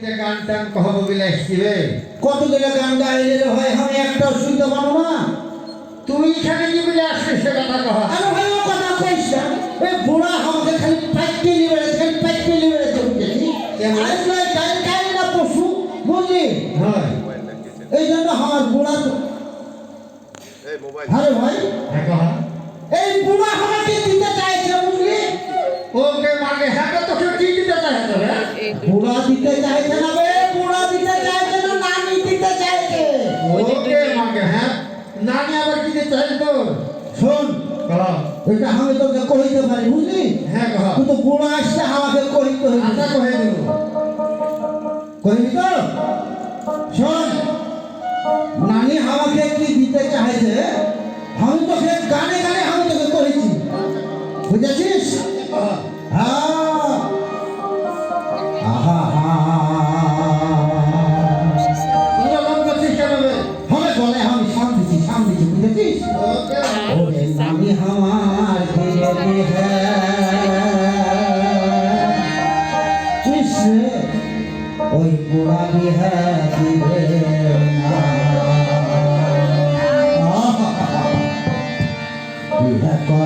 যে গান টান কহব বলে আসছি কত দিলে গান গাইলে ভাই আমি একটাও শুনতে পাবো না। তুই এখানে কি বলে আসছিস সে কথা কহ। আরে ভাই ও কথা কইস না। এ বুড়া আমাকে খালি পাইতে নিয়ে বেড়াচ্ছে খালি পাইতে নিয়ে বেড়াচ্ছে বুঝেছি কেমন? আরে নয় গান গাই না পশু বুঝলি? হয় এই জন্য আমার বুড়া তো- আরে ভাই। হ্যাঁ এই বুড়া আমাকে দিতে বুড়া দিতে চাইছে না বে বুড়া দিতে চাইছে না নানি দিতে চাইছে। ওকে মাগে হ্যাঁ? নানি আবার কি দিতে চাই তো শোন এটা আমি তোকে কইতে পারি বুঝলি? হ্যাঁ কহ কিন্তু বুড়া আসছে আমাকে কইতে হবে আচ্ছা কহে দিল কইবি তো? শোন নানি আমাকে কি দিতে চাইছে? আমি তোকে গানে গানে আমি তোকে করেছি। বুঝেছিস?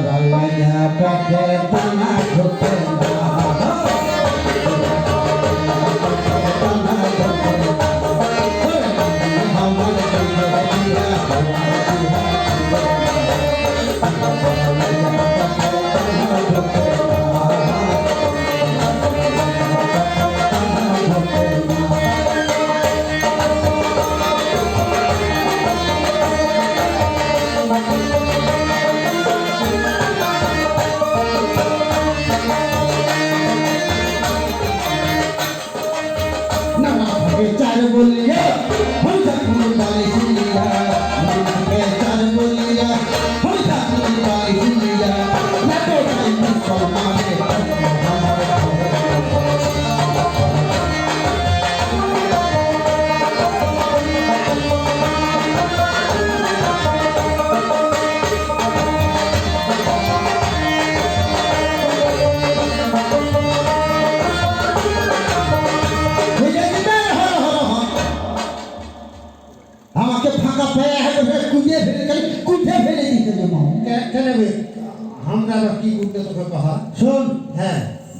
লাগা পেটে টানা ঢোকে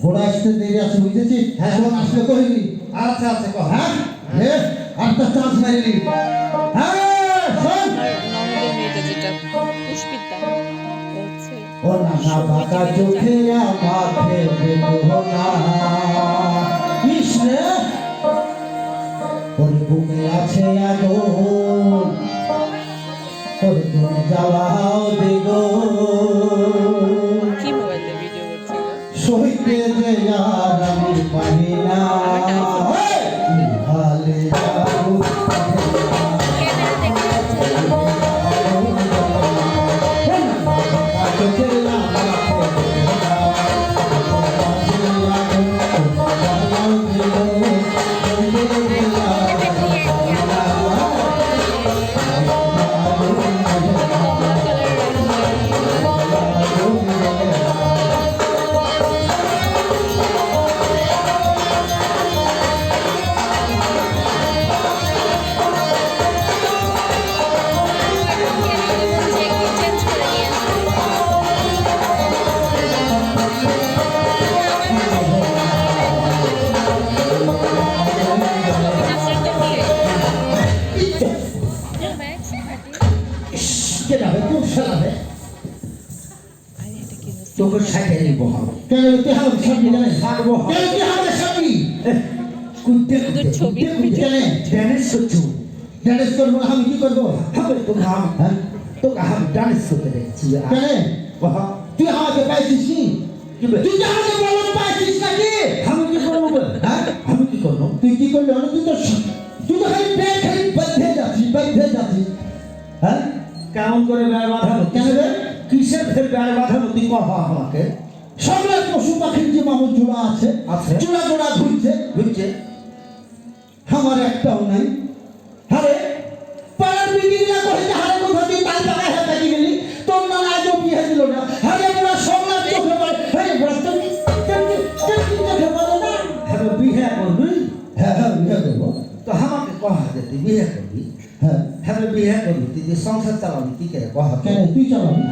ঘোড়া আসতে দেরি আছে, বুঝেছিস? হ্যাঁ। শোন আসলে কহিবি আচ্ছা আচ্ছা কহ হ্যাঁ? এ একটা চান্স মারিলি হ্যাঁ যেটা পুষ্পিতা করছে গো? তোকে সাইকেল নিব কেন তুই হাল সবজি জানে সারবো কেন তুই হাল সবজি কুত্তে তোদের ছবি কেন? ড্যানেস করছ ড্যানেস করব আমি কি করব? হবে আমি হ্যাঁ? তোকে আমি ডান্স করতে দেখছি। কেন? তুই আমাকে পাইছিস কি তুই আমাকে বললাম পাইছিস নাকি? আমি কি করব? হ্যাঁ? আমি কি করব? তুই কি করলি অনেক তুই তো তুই তো খালি পেট খালি বেঁধে যাচ্ছিস বেঁধে যাচ্ছিস। হ্যাঁ? কেমন করে বাঁধানো কেন রে কিসের ফের বেড় বাঁধানো তুই কহ আমাকে। সবগুলো পশু পাখির যে মামুর জোড়া আছে আছে। জোড়া জোড়া ঘুরছে বুঝছে আমার একটাও নাই। আরে পাড়ার বিল্ডিংরা কইছে হারে কোথা দিয়ে তাল পাকায় হাত কাটি গেলি তোর না আজও বিয়ে দিল না। আরে পুরা সবলা চোখে পড়ে। আরে তুমি তুমি তুমি চোখে পড়ে না? হ্যাঁ বিহে করবি? হ্যাঁ হ্যাঁ বিয়ে করব। তো আমাকে কহা যে তুই বিয়ে করবি? হ্যাঁ। হ্যাঁ বিয়ে করবি তুই যে সংসার চালাবি কি? করে কহা কেন তুই চালাবি।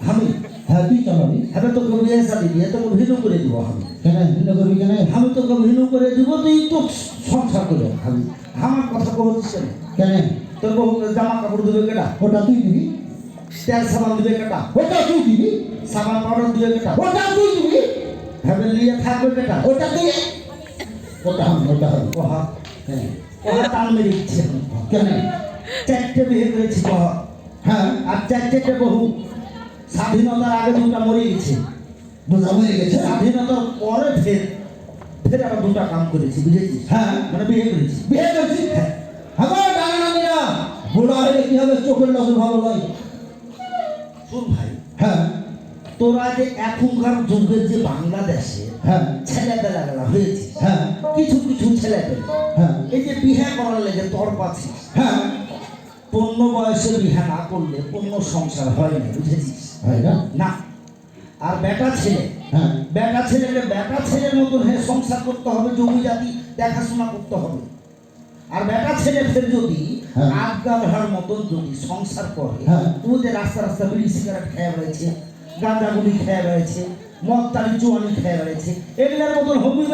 আমি হ্যাঁ তুই চালাবি হ্যাঁ তোকে বিয়ে চালি বিয়ে তোকে ভিনু করে দিব আমি। কেন? ভিন্ন করবি কেন? আমি তোকে ভিনু করে দিব, তুই তো সংসার করে খাবি আমার কথা বলছিস না। কেন? তোর বহু জামা কাপড় দিবে কেটা? ওটা তুই দিবি? তেল সাবান দিবে কেটা? ওটা তুই দিবি? সাবান পাউডার দিবে কেটা? ওটা তুই দিবি? হ্যাঁ নিয়ে থাকবে কেটা? ওটা তুই ওটা হবে ওটা হবে কহা হ্যাঁ কহা তাল মেরে দিচ্ছে। কেন? চারটে বিয়ে করেছি কহা হ্যাঁ আর চারটে বহু স্বাধীনতার আগে দুটা মরে গেছে। বোঝা হয়ে গেছে স্বাধীনতার পরে ফের ফের আবার দুটা কাম করেছি বুঝেছিস? হ্যাঁ মানে বিয়ে করেছি। বিয়ে করছি? হ্যাঁ। হলে কি হবে? চোখের ভালো নয়। শোন ভাই। হ্যাঁ। তোরা যে এখনকার যুগের যে বাংলাদেশে হ্যাঁ। ছেলেবেলা গেলা হয়েছে হ্যাঁ। কিছু কিছু ছেলেবেলা হ্যাঁ। এই যে বিয়ে করার লেগে তর পাচ্ছিস। হ্যাঁ। পূর্ণ বয়সে বিয়ে না করলে পূর্ণ সংসার হয় না বুঝেছিস? হয় না? না। আর বেটা ছেলে হ্যাঁ। বেটা ছেলেকে বেটা ছেলের মতন হয়ে সংসার করতে হবে জমি জাতি দেখাশোনা করতে হবে। আর বেটা ছেলে ফের যদি হ্যাঁ। আজ্ঞা মতন যদি সংসার করে হ্যাঁ। ও যে রাস্তা রাস্তা বিড়ি সিগারেট খেয়ে বেড়েছে গাঁজা গুলি খেয়ে বেড়েছে মদ তালি চুয়ানি খেয়ে বেড়েছে এগুলোর মতন হবি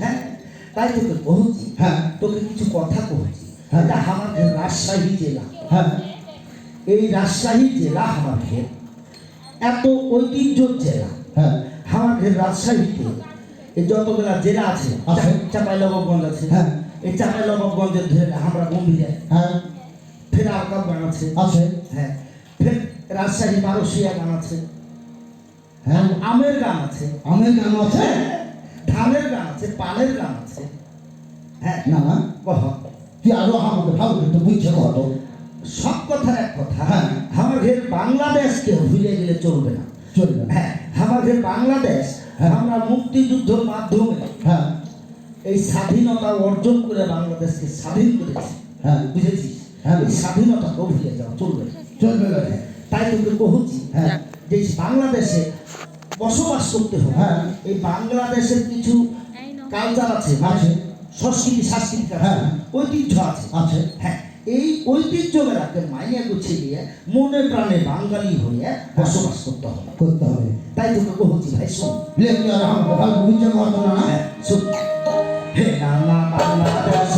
হ্যাঁ। তাই তোকে বলছি হ্যাঁ। তোকে কিছু কথা বলছি। হ্যাঁ। এটা আমাদের রাজশাহী জেলা হ্যাঁ। এই রাজশাহী জেলা আমাদের এত ঐতিহ্য জেলা। হ্যাঁ। আমাদের রাজশাহীতে এই যতগুলা জেলা আছে আছে। চাপাই নবাবগঞ্জ আছে। হ্যাঁ। এই চাপাই নবাবগঞ্জের ধরে আমরা গম্ভীরে। হ্যাঁ। ফের আলকাপ গান আছে? আছে। হ্যাঁ। ফের রাজশাহী বারোশিয়া গান আছে। হ্যাঁ। আমের গান আছে। আমের গান আছে? ধানের গান আছে পানের গান আছে। হ্যাঁ। না না। কহ তুই আরও আমাকে ভালো তো বুঝছে কত? সব কথার এক কথা হ্যাঁ। আমাদের বাংলাদেশকে ভুলে গেলে চলবে না চলবে হ্যাঁ আমাদের বাংলাদেশ হ্যাঁ। আমরা মুক্তিযুদ্ধের মাধ্যমে হ্যাঁ এই স্বাধীনতা অর্জন করে বাংলাদেশকে স্বাধীন করেছি হ্যাঁ বুঝেছিস হ্যাঁ। এই স্বাধীনতাকেও ভুলে যাওয়া চলবে না। চলবে না তাই তোকে বলছি হ্যাঁ যে বাংলাদেশে বসবাস করতে হবে হ্যাঁ। এই বাংলাদেশের কিছু কালচার আছে মানে সংস্কৃতি সাংস্কৃতিক আছে হ্যাঁ। ঐতিহ্য আছে আছে হ্যাঁ এই ঐতিহ্যগুলাকে মাইয়া গুছিয়ে দিয়ে মনে প্রাণে বাঙালি হয়ে বসবাস করতে হবে করতে হবে। তাই তোকে বলছি ভাই শোন লেখি আমাকে ভালো করে না? হ্যাঁ, হে নানা বাংলাদেশের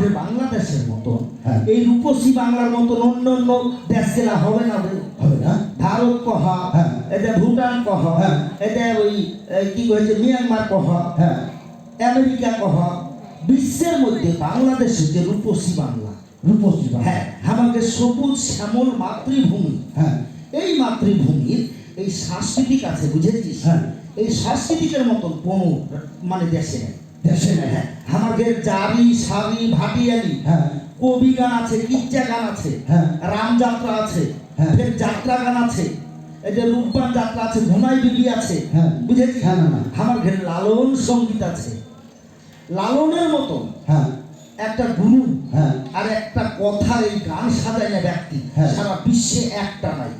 যে বাংলাদেশের মতন হ্যাঁ। এই রূপসী বাংলার মতন অন্য অন্য দেশ জেলা হবে না হবে না ভারত কহ হ্যাঁ। এতে ভুটান কহ হ্যাঁ। এতে ওই কি কয়েছে মিয়ানমার কহ আমেরিকা কহ বিশ্বের মধ্যে বাংলাদেশের যে রূপসী বাংলা রূপসী বাংলা। হ্যাঁ আমাদের সবুজ শ্যামল মাতৃভূমি হ্যাঁ এই মাতৃভূমির এই সাংস্কৃতিক আছে বুঝেছিস হ্যাঁ। এই সাংস্কৃতিকের মতন কোনো মানে দেশে নেই দেশে হ্যাঁ আমাদের জারি সারি ভাটিয়ালি হ্যাঁ কবি গান আছে কিচ্চা গান আছে হ্যাঁ। রামযাত্রা আছে হ্যাঁ। ফের যাত্রা গান আছে এই যে রূপবান যাত্রা আছে ঘুমাই বিবি আছে হ্যাঁ। বুঝেছি হ্যাঁ, না, না। আমার ঘরে লালন সংগীত আছে লালনের মতো হ্যাঁ একটা গুরু হ্যাঁ আর একটা কথা এই গান সাজায় না ব্যক্তি হ্যাঁ। সারা বিশ্বে একটা নাই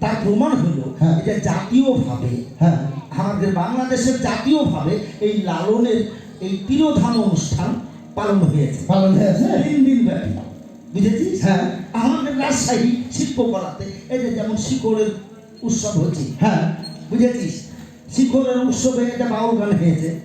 তার প্রমাণ হলো হ্যাঁ। এটা জাতীয়ভাবে হ্যাঁ আমাদের বাংলাদেশের জাতীয়ভাবে এই লালনের এই তিরোধান অনুষ্ঠান পালন হয়েছে। পালন হয়েছে? তিন দিন ব্যাপী। বুঝেছিস? হ্যাঁ। আমাদের রাজশাহী শিল্পকলাতে এই যে যেমন শিকড়ের উৎসব হচ্ছে হ্যাঁ। বুঝেছিস? শিকড়ের উৎসবে এটা বাউল গান হয়েছে।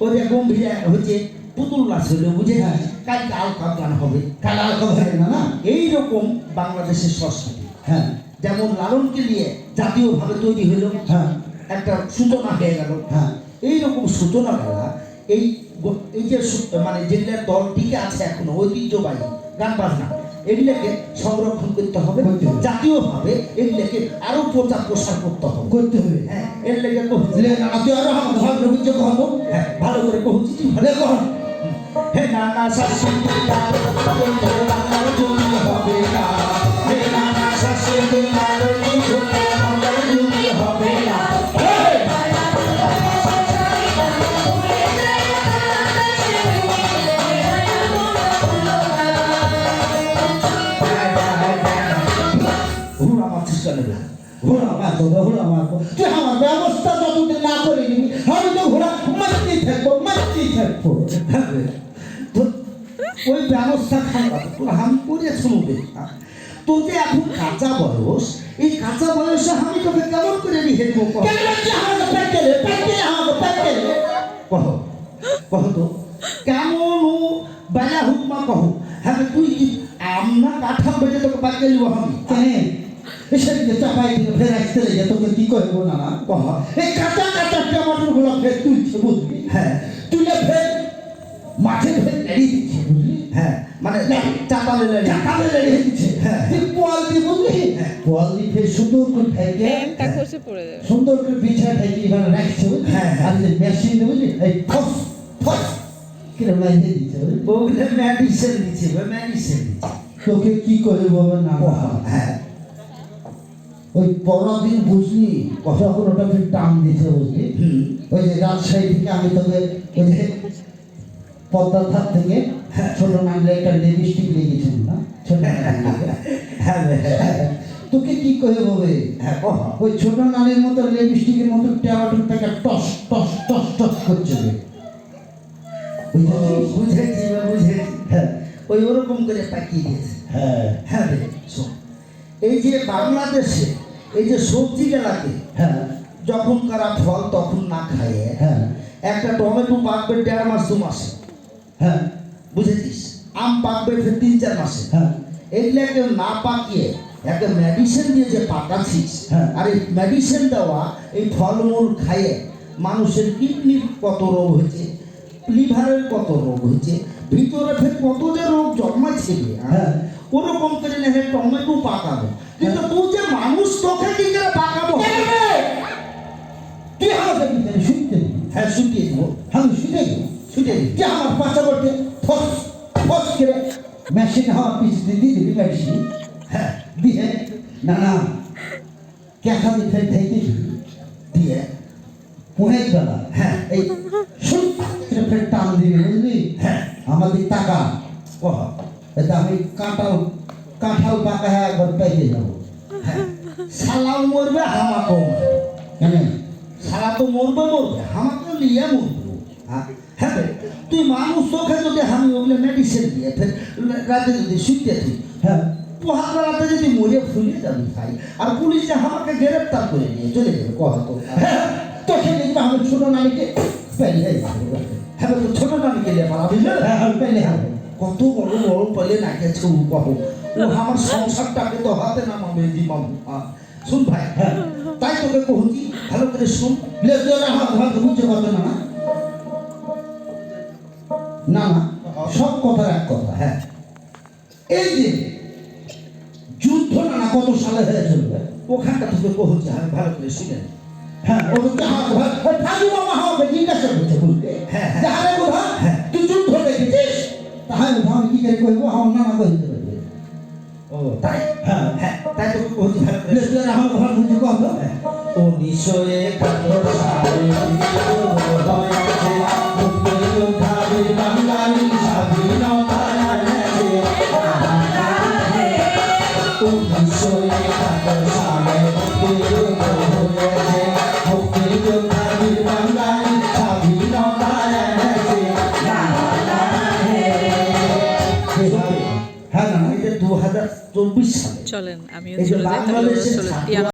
ওই যে গম্ভীর হচ্ছে পুতুল নাচ হলো বুঝেছিস? হ্যাঁ। কালকে আলকাপ গান হবে। কালা কথা হয় না না? এইরকম বাংলাদেশের সংস্কৃতি। হ্যাঁ। যেমন লালনকে নিয়ে জাতীয়ভাবে তৈরি হলো হ্যাঁ। একটা সূচনা হয়ে গেল। হ্যাঁ। এইরকম সূচনা বেলা এই এই যে মানে যেগুলোর দল টিকে আছে এখনও ঐতিহ্যবাহী গান বাজনা এগুলোকে সংরক্ষণ করতে হবে। জাতীয়ভাবে এগুলোকে আরও প্রচার প্রসার করতে হবে। করতে হবে হ্যাঁ। এর লেগে কহুছি লে না তুই আরও ভালো করে বুঝছে কত হ্যাঁ ভালো করে কহুছি তুই ভালো কহ। হে নানা শাশি তোমার বাংলার জমি হবে না হে নানা শাশি তোমার কেন রে? ঘোড়া মারবো ঘোড়া মারবো তুই আমার ব্যবস্থা যতদিন না করে নিবি আমি তো ঘোড়া মারতেই থাকব মারতেই থাকব হ্যাঁ ওই ব্যবস্থা তোর হাম করে শুনবে যে এখন কাঁচা বয়স এই কাঁচা বয়সে আমি তোকে কেমন করে রেখে দেবো কহ? কহ তো। কেমন ও বেলা হোক মা কহ। হ্যাঁ তুই কি আমরা কাঁঠাল বেজে তোকে বাদ লিব আমি? কেন? সেদিকে চাপাই দিলে ফের আসতে লেগে তোকে কি করব না না কহ এই কাঁচা কাঁচা টমাটোরগুলো ফের তুলছে বুঝলি? হ্যাঁ তুলে ফের মাঠে ফের এড়িয়ে দিচ্ছে বুঝলি? হ্যাঁ মানে চাপালে লেগে চাকালে লেড়িয়ে দিচ্ছে। হ্যাঁ। পোয়াল দিয়ে বুঝলি? হ্যাঁ। পোয়াল দিয়ে ফের সুন্দর করে পড়ে যাবে। সুন্দর করে বিছায় ফেকে এবার রাখছে হ্যাঁ, হ্যাঁ। আর যে মেশিন দিয়ে বুঝলি? এই ফস ফস কিরম লাগিয়ে দিচ্ছে বুঝলি? মেডিসিন দিচ্ছে মেডিসিন তোকে কি করে বাবা না হ্যাঁ। ওই পরদিন বুঝলি যখন ওটা ফের টান দিছে বুঝলি? ওই যে রাজশাহী থেকে আমি ওই যে পদ্মার ধার থেকে ছোট নাগলে একটা লিপস্টিক লেগেছিল না? ছোট। হ্যাঁ হ্যাঁ তোকে কি করে বলে? হ্যাঁ ওই ছোট নারীর মতো লিপস্টিকের মতো ট্যাবাটুর থেকে টস টস টস টস করছে? বুঝেছি বুঝেছি হ্যাঁ ওই ওরকম করে পাকিয়ে দিয়েছে। হ্যাঁ। হ্যাঁ রে এই যে বাংলাদেশে এই যে সবজি গেলাতে হ্যাঁ। যখন কারা ফল তখন না খায় হ্যাঁ। একটা টমেটো পাকবে দেড় মাস দু মাসে। হ্যাঁ। বুঝেছিস? আম পাকবে ফের তিন চার মাসে। হ্যাঁ। এগুলাকে না পাকিয়ে একটা মেডিসিন দিয়ে যে পাকাছিস হ্যাঁ। আর এই মেডিসিন দেওয়া এই ফলমূল খাইয়ে মানুষের কিডনির কত রোগ হয়েছে লিভারের কত রোগ হয়েছে ভিতরে ফের কত যে রোগ জন্মাইছে হ্যাঁ? হ্যাঁ। ওরকম করে না হে টমেটো পাকাবো। কিন্তু তুই যে মানুষ তোকে কি করে পাকাবো? তুই আমাকে শুনতে? হ্যাঁ শুকিয়ে দিব। আমি শুনে দিবি শুকিয়ে দিব। তুই আমার পাশা করতে ফস ফস করে মেশিন হওয়ার পিছনে দিয়ে দিবি মেশিন হ্যাঁ দিয়ে। না না। কেঁচা দিয়ে ফের থেকে দিয়ে। পুনের বেলা হ্যাঁ এই শুন ফের টান দিবি বুঝলি? হ্যাঁ আমাদের টাকা কহ এটা আমি কাঁঠাল কাঁঠাল পাকা হ্যাঁ একবার পেয়ে যাব। হ্যাঁ সালাও মরবে, হামাকেও কেন? সারা তো মরবে মরবে আমাকে নিয়ে মরবে। হ্যাঁ হ্যাঁ তুই মানুষ চোখে যদি আমি ওগুলো মেডিসিন দিয়ে ফের রাতে যদি শুইতে তুই হ্যাঁ পোহার রাতে যদি মরে ফুলে যাবি ভাই, আর পুলিশে আমাকে গ্রেপ্তার করে নিয়ে চলে যাবে, কহ তো। হ্যাঁ তোকে দেখবে আমি ছোট নারীকে পেলে। হ্যাঁ তো ছোট নামি গেলে পারাবি না হ্যাঁ পেলে হবে কত বড় বড় পেলে না গেছে ও কহ ও আমার সংসারটাকে তো হাতে নামাবে দিমাম শুন ভাই হ্যাঁ তাই তোকে কহুছি ভালো করে শুন। হাত হাত বুঝতে পারবে না না? না না সব কথার এক কথা হ্যাঁ। এই যে যুদ্ধ না না কত সালে হয়ে চলবে ওখানটা তোকে কহুছি আমি ভালো করে শুনে। হ্যাঁ ও তো হাত ভাত জিজ্ঞাসা করছে হ্যাঁ, হ্যাঁ। যাহারে বোধা হ্যাঁ। তুই যুদ্ধ দেখেছিস তাহলে আমি কি করে কইবো? আমার নানা কইতে পারবে ও তাই? হ্যাঁ হ্যাঁ তাই তো আমার ভালো করে শুন। লেজরা হাত চলেন আমিও চলে যাই তাহলে চলে